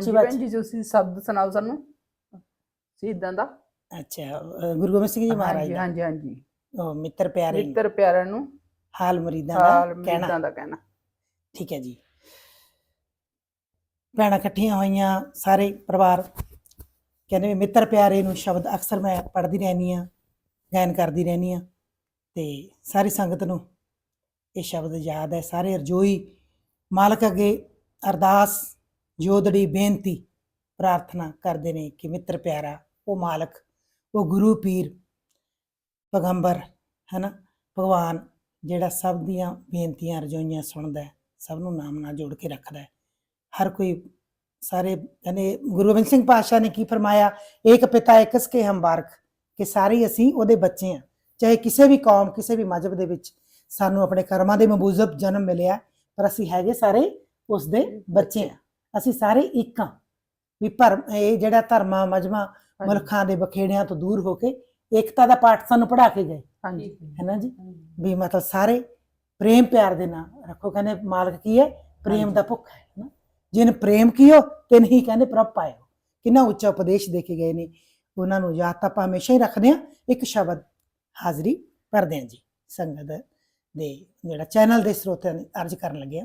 ਹਾਂਜੀ ਭੈਣ ਜੀ ਤੁਸੀਂ ਸ਼ਬਦ ਸੁਣਾਓ ਸਾਨੂੰ। ਸ਼ਹੀਦਾਂ ਦਾ। ਅੱਛਾ ਅ, ਗੁਰੂ ਗੋਬਿੰਦ ਸਿੰਘ ਜੀ ਮਹਾਰਾਜ ਹਾਂਜੀ ਦਾ। ਹਾਂਜੀ ਹਾਂਜੀ। ਉਹ ਮਿੱਤਰ ਪਿਆਰੇ। ਮਿੱਤਰ ਪਿਆਰਿਆਂ ਨੂੰ। ਹਾਲ ਮੁਰੀਦਾਂ ਹਾਲ ਦਾ ਕਹਿਣਾ। ਦਾ ਕਹਿਣਾ। ਠੀਕ ਹੈ ਜੀ। ਭੈਣਾਂ ਇਕੱਠੀਆਂ ਹੋਈਆਂ ਸਾਰੇ ਪਰਿਵਾਰ। ਕਹਿੰਦੇ ਵੀ ਮਿੱਤਰ ਪਿਆਰੇ ਨੂੰ ਸ਼ਬਦ ਅਕਸਰ ਮੈਂ ਪੜ੍ਹਦੀ ਰਹਿੰਦੀ ਆ ਗਾਇਨ ਕਰਦੀ ਰਹਿੰਦੀ ਆ ਤੇ ਸਾਰੀ ਸੰਗਤ ਨੂੰ ਇਹ ਸ਼ਬਦ ਯਾਦ ਹੈ। ਸਾਰੇ ਅਰਜੋਈ ਮਾਲਕ ਅੱਗੇ ਅਰਦਾਸ ਜੋਦੜੀ ਬੇਨਤੀ ਪ੍ਰਾਰਥਨਾ ਕਰਦੇ ਨੇ ਕਿ ਮਿੱਤਰ ਪਿਆਰਾ, ਉਹ ਮਾਲਕ, ਉਹ ਗੁਰੂ ਪੀਰ, ਪੈਗੰਬਰ ਹੈ ਨਾ ਭਗਵਾਨ ਜਿਹੜਾ ਸਭ ਦੀਆਂ ਬੇਨਤੀਆਂ, ਰਜੋਈਆਂ ਸੁਣਦਾ ਹੈ, ਸਭ ਨੂੰ ਨਾਮ ਨਾਲ ਜੋੜ ਕੇ ਰੱਖਦਾ ਹੈ। ਹਰ ਕੋਈ ਸਾਰੇ ਕਹਿੰਦੇ ਗੁਰੂ ਗੋਬਿੰਦ ਸਿੰਘ ਪਾਤਸ਼ਾਹ ਨੇ ਕੀ ਫਰਮਾਇਆ? ਏਕ ਪਿਤਾ ਏਕਸ ਕੇ ਹਮਬਾਰਕ ਕਿ ਸਾਰੇ ਅਸੀਂ ਉਹਦੇ ਬੱਚੇ ਆ ਚਾਹੇ ਕਿਸੇ ਵੀ ਕੌਮ, ਕਿਸੇ ਵੀ ਮਜ਼ਹਬ ਦੇ ਵਿੱਚ ਸਾਨੂੰ ਆਪਣੇ ਕਰਮਾਂ ਦੇ ਮਬੂਜ਼ਬ ਜਨਮ ਮਿਲਿਆ, ਪਰ ਅਸੀਂ ਹੈਗੇ ਸਾਰੇ ਉਸ ਦੇ ਬੱਚੇ ਆ ਅਸੀਂ ਸਾਰੇ ਇੱਕ ਆ ਵੀ ਭਰਮ ਇਹ ਜਿਹੜਾ ਧਰਮਾਂ ਮਜਮਾ ਮੁਲਕਾਂ ਦੇ ਬਖੇੜਿਆਂ ਤੋਂ ਦੂਰ ਹੋ ਕੇ ਏਕਤਾ ਦਾ ਪਾਠ ਸਾਨੂੰ ਪੜ੍ਹਾ ਕੇ ਗਏ। ਹਾਂਜੀ। ਹੈ ਨਾ ਜੀ ਵੀ ਮਤਲਬ ਸਾਰੇ ਪ੍ਰੇਮ ਪਿਆਰ ਦੇ ਨਾਲ ਰੱਖੋ। ਕਹਿੰਦੇ ਮਾਲਕ ਕੀ ਹੈ? ਪ੍ਰੇਮ। ਦਾ ਭੁੱਖ ਹੈ ਨਾ ਜਿਨ ਪ੍ਰੇਮ ਕੀਓ ਤਿਨ ਹੀ ਕਹਿੰਦੇ ਪ੍ਰਭ ਪਾਇਓ। ਕਿੰਨਾ ਉੱਚਾ ਉਪਦੇਸ਼ ਦੇ ਕੇ ਗਏ ਨੇ। ਉਹਨਾਂ ਨੂੰ ਯਾਦ ਤਾਂ ਆਪਾਂ ਹਮੇਸ਼ਾ ਹੀ ਰੱਖਦੇ ਆ ਇੱਕ ਸ਼ਬਦ ਹਾਜ਼ਰੀ ਭਰਦੇ ਆ ਜੀ। ਸੰਗਤ ਦੇ ਜਿਹੜਾ ਚੈਨਲ ਦੇ ਸਰੋਤਿਆਂ ਨੇ ਅਰਜ਼ ਕਰਨ ਲੱਗੇ ਆ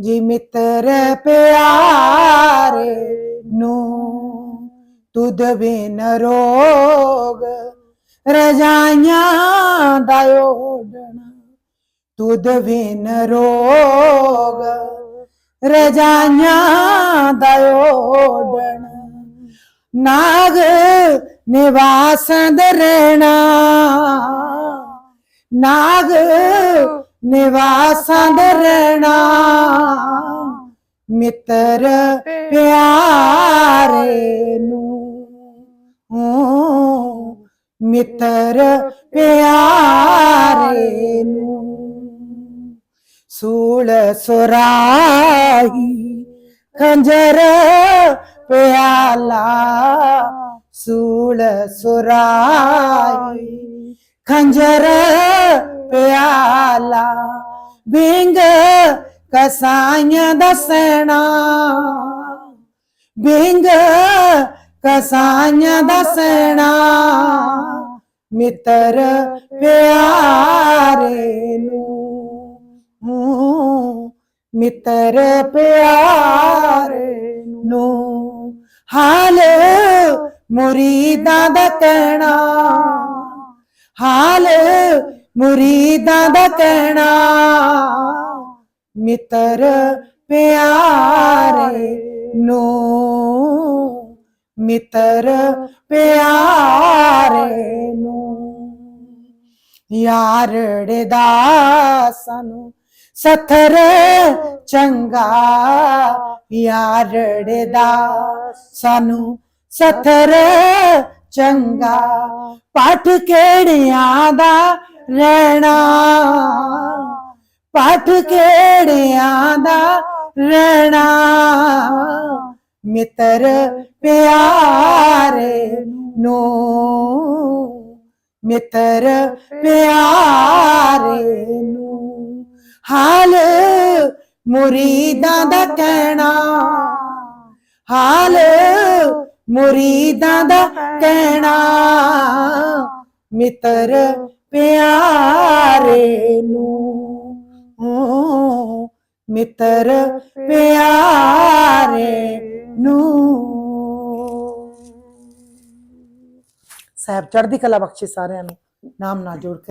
ਜੀ ਮਿੱਤਰ ਪਿਆਰੇ ਨੂੰ ਤੁਧ ਬਿਨ ਰੋਗ ਰਜਾਈਆਂ ਦਾ ਓੜਨਾ ਤੁਧ ਬਿਨ ਰੋਗ ਰਜਾਈਆਂ ਦਾ ਓੜਨਾ ਨਾਗ ਨਿਵਾਸੰਦ ਰਹਿਣਾ। ਨਾਗ ਨਿਵਾਸੰਦ ਰਹਿਣਾ। ਮਿੱਤਰ ਪਿਆਰੇ ਨੂੰ। ਮਿੱਤਰ ਪਿਆਰੇ ਨੂੰ। ਸੂਲ ਸੁਰਾਹੀ ਖੰਜਰ ਪਿਆਲਾ। ਸੂਲ ਸੁਰਾਹੀ ਖੰਜਰ ਪਿਆਲਾ। ਬਿੰਗ ਕਸਾਈਆਂ ਦਸਣਾ ਬਿੰਗ ਕਸਾਈਆਂ ਦਸਣਾ ਮਿੱਤਰ ਪਿਆਰੇ ਨੂੰ। ਮਿੱਤਰ ਪਿਆਰੇ ਨੂੰ। ਹਾਲ ਮੁਰੀਦਾਂ ਦਾ ਕਹਿਣਾ। ਹਾਲ ਮੁਰੀਦਾਂ ਦਾ ਕਹਿਣਾ। ਮਿੱਤਰ ਪਿਆਰੇ ਨੂੰ ਮਿੱਤਰ ਪਿਆਰੇ ਨੂੰ। ਯਾਰੜੇ ਦਾ ਸਾਨੂੰ ਸਥਰ ਚੰਗਾ ਯਾਰੜੇ ਦਾ ਸਾਨੂੰ ਸਥਰ ਚੰਗਾ। ਪਾਠ ਕਿਹੜਿਆਂ ਦਾ ਰਹਿਣਾ? ਪਾਠ ਕਿਹੜਿਆਂ ਦਾ ਰਹਿਣਾ? ਮਿੱਤਰ ਪਿਆਰੇ ਨੂੰ। ਮਿੱਤਰ ਪਿਆਰੇ ਨੂੰ। ਹਾਲ ਮੁਰੀਦਾਂ ਦਾ ਕਹਿਣਾ। ਹਾਲ ਮੁਰੀਦਾਂ ਦਾ ਕਹਿਣਾ। ਮਿੱਤਰ ਪਿਆਰੇ ਨੂੰ। ਮਿੱਤਰ ਪਿਆਰੇ ਨੂੰ। ਸਾਹਿਬ ਚੜ੍ਹਦੀ ਕਲਾ ਬਖਸ਼ੇ ਸਾਰਿਆਂ ਨੂੰ। ਨਾਮ ਨਾ ਜੋੜ ਕੇ।